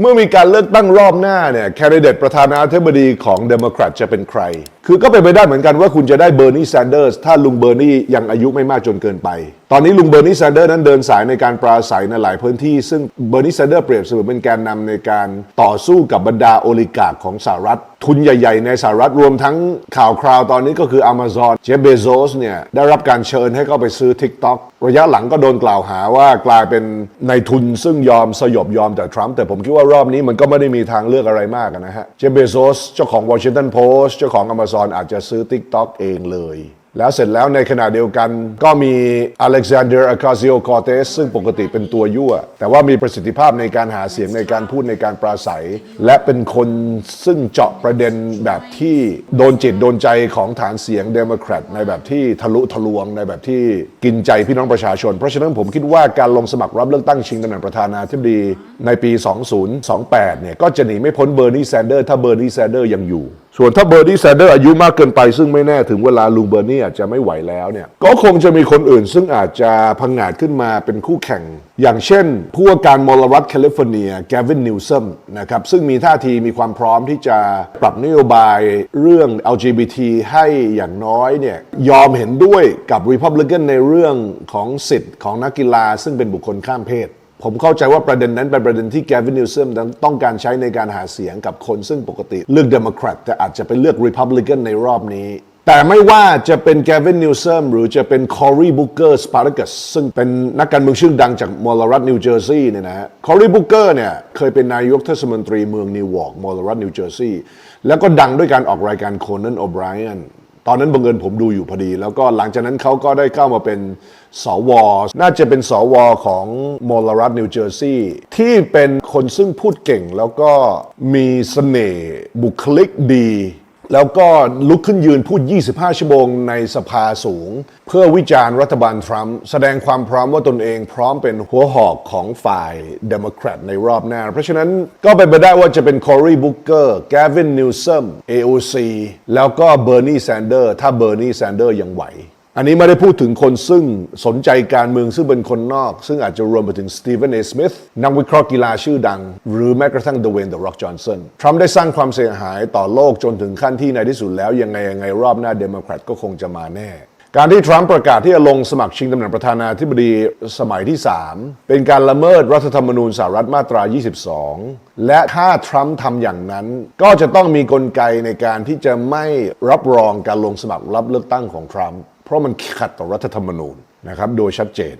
เมื่อมีการเลือกตั้งรอบหน้าเนี่ยแคนดิเดตประธานาธิบดีของเดโมแครตจะเป็นใครคือก็เป็นไปได้เหมือนกันว่าคุณจะได้เบอร์นีแซนเดอร์สถ้าลุงเบอร์นียังอายุไม่มากจนเกินไป ตอนนี้ลุงเบอร์นีแซนเดอร์นั้นเดินสายในการปราศัยในหลายพื้นที่ ซึ่งเบอร์นีแซนเดอร์เปรียบเสมือนเป็นแกนนำในการต่อสู้กับบรรดาโอลิการ์ของสหรัฐ ทุนใหญ่ ๆ ในสหรัฐรวมทั้งข่าวคราวตอนนี้ก็คือ Amazon เจฟเบโซสเนี่ยได้รับการเชิญให้เข้าไปซื้อ TikTok ระยะหลังก็โดนกล่าวหาว่ากลายเป็นในทุนซึ่งยอมสยบยอมจากทรัมป์แต่ผมคิดว่ารอบนี้มันก็ไม่ได้มีทางเลือกอะไรมากนะฮะเจฟเบโซสเจ้าของ Washington Post เจ้าของ Amazon อาจจะซื้อ TikTok เองเลย แล้วเสร็จแล้วในขณะเดียวกันก็มีอเล็กซานเดอร์อาคาซิโอคอเตสซึ่งปกติเป็นตัวยั่ว แต่ว่ามีประสิทธิภาพในการหาเสียงในการพูดในการปราศัย และเป็นคนซึ่งเจาะประเด็นแบบที่โดนจิตโดนใจของฐานเสียงเดโมแครตในแบบที่ทะลุทะลวงในแบบที่กินใจพี่น้องประชาชน เพราะฉะนั้นผมคิดว่าการลงสมัครรับเลือกตั้งชิงตำแหน่งประธานาธิบดีในปี 2028 เนี่ยก็จะหนีไม่พ้นเบอร์นีแซนเดอร์ถ้าเบอร์นีแซนเดอร์ยังอยู่ ส่วนถ้าเบอร์นีแซนเดอร์อายุมากเกินไปซึ่งไม่แน่ถึงเวลาลุงเบอร์นีอาจจะไม่ไหวแล้วเนี่ย ก็คงจะมีคนอื่นซึ่งอาจจะพังงาดขึ้นมาเป็นคู่แข่ง อย่างเช่น ผู้ว่าการมลรัฐแคลิฟอร์เนียแกวินนิวซัมนะครับซึ่งมีท่าทีมีความพร้อมที่จะปรับนโยบายเรื่อง LGBT ให้อย่างน้อยเนี่ยยอมเห็นด้วยกับ Republican ในเรื่องของสิทธิ์ของนักกีฬาซึ่งเป็นบุคคลข้ามเพศ ผมเข้าใจว่าประเด็นนั้นเป็นประเด็นที่แกวินนิวซัมต้องการใช้ในการหาเสียงกับคนซึ่งปกติเลือกเดโมแครตแต่อาจจะไปเลือกริพับลิกันในรอบนี้ แต่ไม่ว่าจะเป็นแกวินนิวซัมหรือจะเป็นคอรีบุกเกอร์สปาร์กัสซึ่งเป็นนักการเมืองชื่อดังจากมอลรัฐนิวเจอร์ซีย์เนี่ยนะฮะคอรีบุกเกอร์เนี่ยเคยเป็นนายกเทศมนตรีเมืองนิวอร์กมอลรัฐนิวเจอร์ซีย์แล้วก็ดังด้วยการออกรายการโคนันโอไบรอัน ตอนนั้นบังเอิญผมดูอยู่พอดี แล้วก็หลังจากนั้นเขาก็ได้เข้ามาเป็นสว น่าจะเป็นสวของมอลรัฐนิวเจอร์ซีย์ที่เป็นคนซึ่งพูดเก่งแล้วก็มีเสน่ห์บุคลิกดี แล้วก็ลุกขึ้นยืนพูด 25 ชั่วโมงในสภาสูง เพื่อวิจารณ์รัฐบาลทรัมป์แสดงความพร้อมว่าตนเองพร้อมเป็นหัวหอกของฝ่ายเดโมแครตในรอบหน้า เพราะฉะนั้นก็เป็นไปได้ว่าจะเป็นคอรีบุกเกอร์แกวินนิวซัม AOC แล้วก็เบอร์นีแซนเดอร์ถ้าเบอร์นีแซนเดอร์ยังไหว อันนี้ไม่ได้พูดถึงคนซึ่งสนใจการเมืองซึ่งเป็นคนนอก ซึ่งอาจจะรวมไปถึงสตีเฟนเอสมิธนักวิเคราะห์กีฬาชื่อดัง หรือแม้กระทั่งเดเวนเดอะร็อกจอห์นสันทรัมป์ได้สร้างความเสียหายต่อโลกจนถึงขั้นที่ในที่สุดแล้ว ยังไงยังไงรอบหน้าเดโมแครตก็คงจะมาแน่การที่ทรัมป์ประกาศที่จะลงสมัครชิงตำแหน่งประธานาธิบดีสมัยที่ 3 เป็นการละเมิดรัฐธรรมนูญสหรัฐมาตรา 22 และถ้าทรัมป์ทำอย่างนั้น ก็จะต้องมีกลไกในการที่จะไม่รับรองการลงสมัครรับเลือกตั้งของทรัมป์ เพราะมันขัดต่อรัฐธรรมนูญนะครับโดยชัดเจน